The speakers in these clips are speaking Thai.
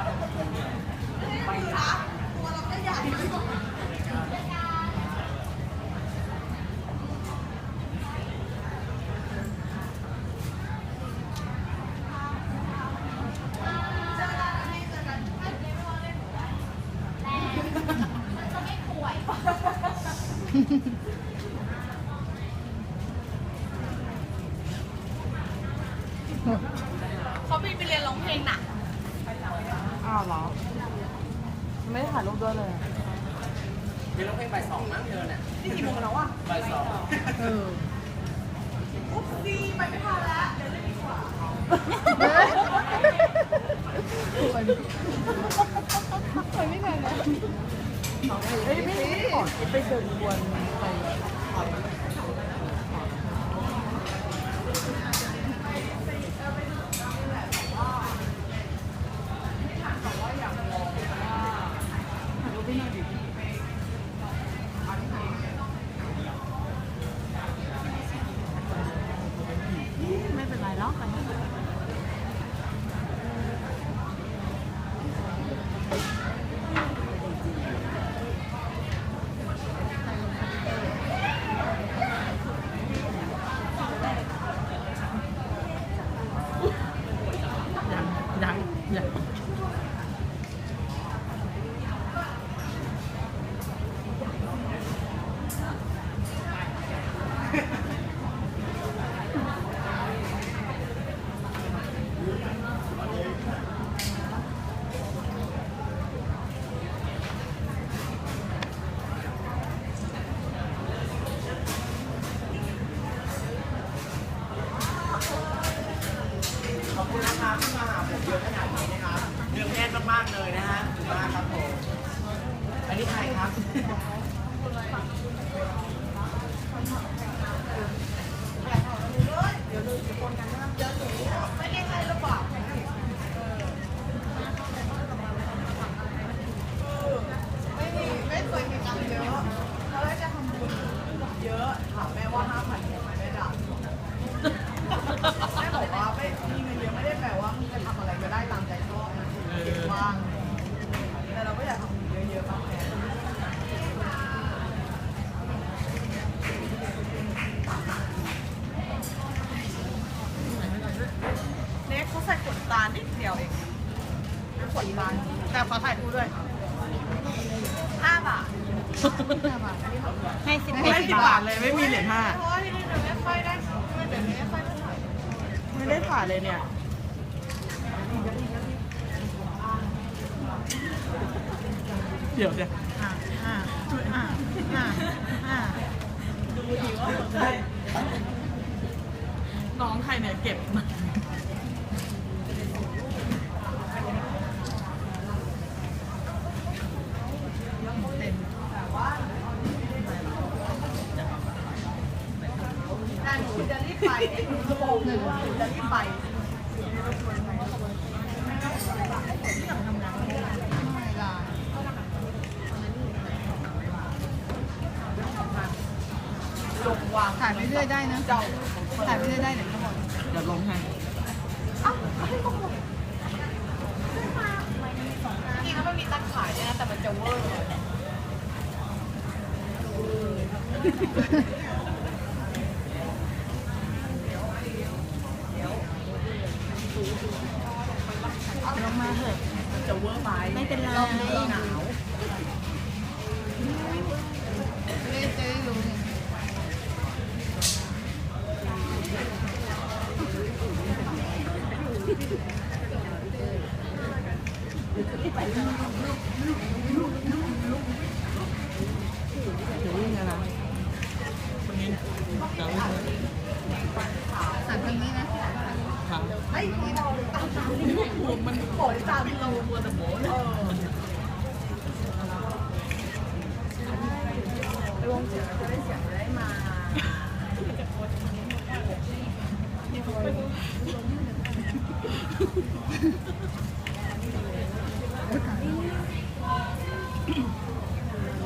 วันหลังเล่นกันอีกเขานไปเรียนร้องเพลงน่ะอ้าวเหรอ ไม่ได้ถ่ายรูปด้วยเลยเดี๋ยวเราเพลงบ่ายสองมั้งเธอเนี่ยนี่กี่โมงแล้วอะบ่ายสองเอออุ๊บซีไปไม่ทันแล้วเดี๋ยวเล่นดีกว่าไปไม่ทันนะเฮ้ยไม่ไม่ก่อนไปเดินวนไป ไม่เป็นไรหรอกไป ยังยังยัง ขอบคุณนะคะที่มาหาผมเยอะขนาดนี้นะคะเรื่องแน่นมากๆเลยนะฮะขอบคุณมากครับผม อันนี้ใครครับไม่ได้ใครหรือเปล่าไม่มีไม่เคยมีตังค์เยอะแล้วจะทำบุญเยอะถามแม่ว่าห้าพันเนี่ยไม่ได้ด่าแม่บอกว่าไม่มีเงินเยอะไม่ได้แปลว่ามึงจะทำอะไรก็ได้ตามใจชอบนะเก็บว่างแต่เราก็อยากทำบุญเยอะๆบ้างแม่เน็กเขาใส่ขนตานิดเดียวเองขนตาแต่ขอถ่ายรูปด้วยห้าบาท ให้สิบให้สิบบาทเลยไม่มีเหรียญห้าเพราะว่าที่นี่มันไม่ค่อยได้ไม่เดี๋ยวนี้ไม่ค่อยได้ถ่ายไม่ได้ถ่ายเลยเนี่ยเดี๋ยวเดี๋ยวอ่าอ่าอ่าอ่าอ่าดูดีว่าใช่น้องใครเนี่ยเก็บมา แต่หนูจะรีบไปหนูจะบอกหนูว่าหนูจะรีบไปลงวางถ่ายไปเรื่อยได้นะเจ้าถ่ายไปเรื่อยได้เดี๋ยวทั้งหมดเดี๋ยวลงให้จริงๆแล้วมันมีตัดขายด้วยนะแต่มันจะเวอร์ ลงมาเถอะ มันจะเวอร์ไป ไม่เป็นไร รอบนี้หนาว ไม่ได้เจออยู่นี่ เดี๋ยววิ่งอะไรคนนี้เดี๋ยววิ่งเลย หันทางนี้นะ ครับ ไอ้เราตามตามมันโผล่ตามเราตัวแต่โบเลยไปวงเสียงจะได้เสียงได้มา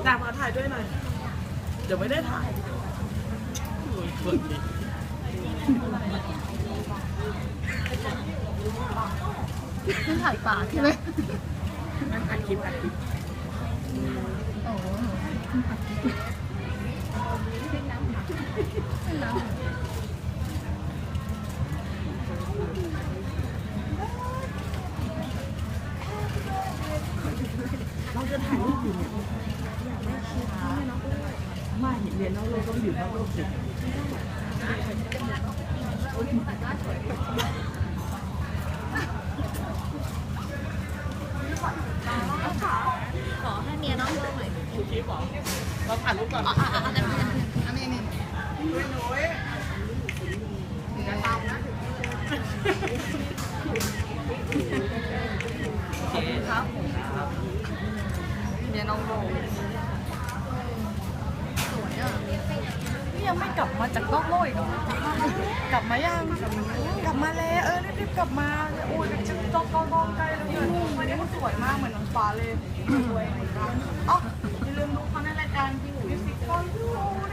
ดามาถ่ายด้วยหน่อย เดี๋ยวไม่ได้ถ่ายโอ้ยเปิดดิ ขึ้นถ่ายปากใช่ไหมอัดคลิปอัดคลิปโอ้โหขึ้นน้ำขึ้นน้ำเราจะถ่ายรูปอยู่เนี่ยไม่เห็นเรียนนอกโลกก็อยู่นอกโลกสิ ขอให้เมียน้องโลกหน่อย คลิปเหรอเราถ่ายรูปก่อน อะอะอันนี้อันนี้นี่ นุ้ยนุ้ยอย่าตามนะ โอเค ครับ ครับ เมียน้องโบ สวยอะ นี่ยังไม่กลับมาจากนอกโลกอีกเหรอ กลับมายังกลับมาแล้วเออรีบๆกลับมาโอ้ยจะจองกองกองไกลแล้วเนี่ยวันนี้มันสวยมากเหมือนนางฟ้าเลยสวยอ๋ออย่าลืมดูเขาในรายการมิวสิคฟอนดู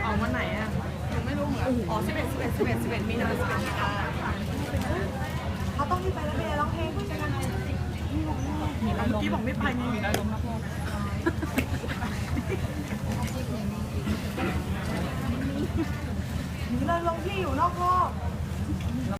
ออกมาไหนอะยังไม่รู้เหมือนอ๋อ11 11 11 11มีนา11มีนาเขาต้องรีบไปแล้วเมียร้องเพลงเจอกันเมื่อกี้บอกไม่ไปไงอยู่ในลมรับลมมีนายลงที่อ